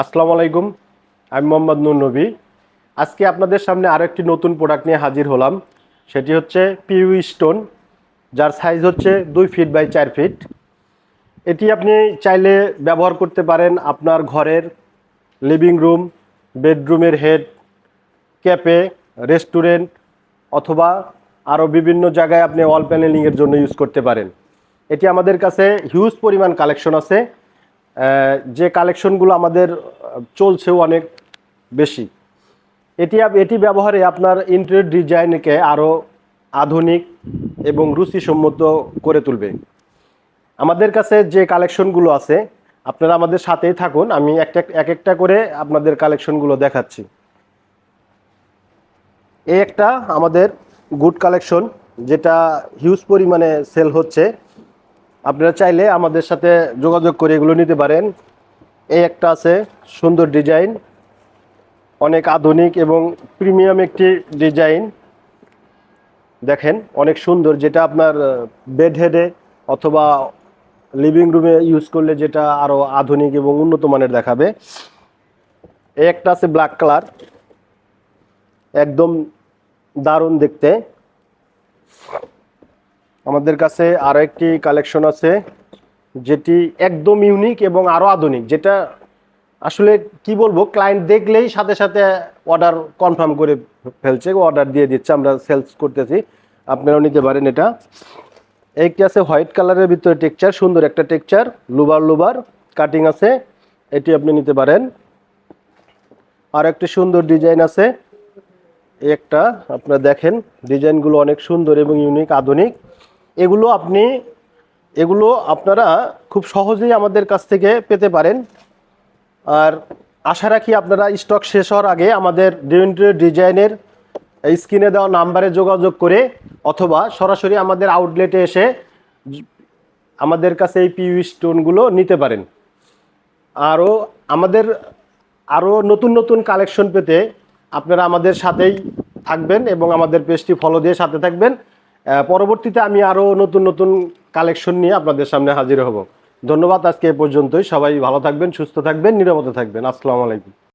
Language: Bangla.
আসসালামু আলাইকুম, আমি মোহাম্মদ নুর নবী। আজকে আপনাদের সামনে আরও একটি নতুন প্রোডাক্ট নিয়ে হাজির হলাম। সেটি হচ্ছে পিউ স্টোন যার সাইজ হচ্ছে দুই ফিট বাই চার ফিট এটি আপনি চাইলে ব্যবহার করতে পারেন আপনার ঘরের লিভিং রুম বেডরুমের হেড ক্যাপে রেস্টুরেন্ট অথবা আরও বিভিন্ন জায়গায় আপনি ওয়াল প্যানেলিংয়ের জন্য ইউজ করতে পারেন। এটি আমাদের কাছে হিউজ পরিমাণ কালেকশন আছে। যে কালেকশনগুলো আমাদের চলছেও অনেক বেশি। এটি এটি ব্যবহারে আপনার ইন্টেরিয়র ডিজাইনকে আরও আধুনিক এবং রুচিসম্মত করে তুলবে। আমাদের কাছে যে কালেকশনগুলো আছে, আপনারা আমাদের সাথেই থাকুন, আমি একটা, এক একটা করে আপনাদের কালেকশনগুলো দেখাচ্ছি। এই একটা আমাদের গুড কালেকশন, যেটা হিউজ পরিমাণে সেল হচ্ছে। আপনারা চাইলে আমাদের সাথে যোগাযোগ করে এগুলো নিতে পারেন। এই একটা আছে সুন্দর ডিজাইন, অনেক আধুনিক এবং প্রিমিয়াম একটি ডিজাইন। দেখেন, অনেক সুন্দর যেটা আপনার বেড হেডে অথবা লিভিং রুমে ইউজ করলে যেটা আরও আধুনিক এবং উন্নত মানের দেখাবে। এই একটা আছে ব্ল্যাক কালার একদম দারুণ দেখতে। আমাদের কাছে আরও একটি কালেকশন আছে, যেটি একদম ইউনিক এবং আরও আধুনিক, যেটা আসলে কি বলব ক্লায়েন্ট দেখলেই সাথে সাথে অর্ডার কনফার্ম করে ফেলছে অর্ডার দিয়ে দিচ্ছে, আমরা সেলস করতেছি, আপনারাও নিতে পারেন এটা। একটি আছে হোয়াইট কালারের ভিতরে টেক্সচার সুন্দর একটা টেক্সচার লুবার লুবার কাটিং আছে, এটি আপনি নিতে পারেন। আর একটি সুন্দর ডিজাইন আছে একটা, আপনারা দেখেন ডিজাইনগুলো অনেক সুন্দর এবং ইউনিক আধুনিক। এগুলো আপনি, এগুলো আপনারা খুব সহজেই আমাদের কাছ থেকে পেতে পারেন। আর আশা রাখি আপনারা স্টক শেষ হওয়ার আগে আমাদের ডিউন্টের ডিজাইনের স্ক্রিনে দেওয়া নাম্বারে যোগাযোগ করে অথবা সরাসরি আমাদের আউটলেটে এসে আমাদের কাছে এই পিউ স্টোনগুলো নিতে পারেন। আরও আমাদের আরও নতুন নতুন কালেকশন পেতে আপনারা আমাদের সাথেই থাকবেন এবং আমাদের পেজটি ফলো দিয়ে সাথে থাকবেন। পরবর্তীতে আমি আরও নতুন নতুন কালেকশন নিয়ে আপনাদের সামনে হাজির হব। ধন্যবাদ আজকে এ পর্যন্তই। সবাই ভালো থাকবেন, সুস্থ থাকবেন, নিরাপদে থাকবেন। আসসালামু আলাইকুম।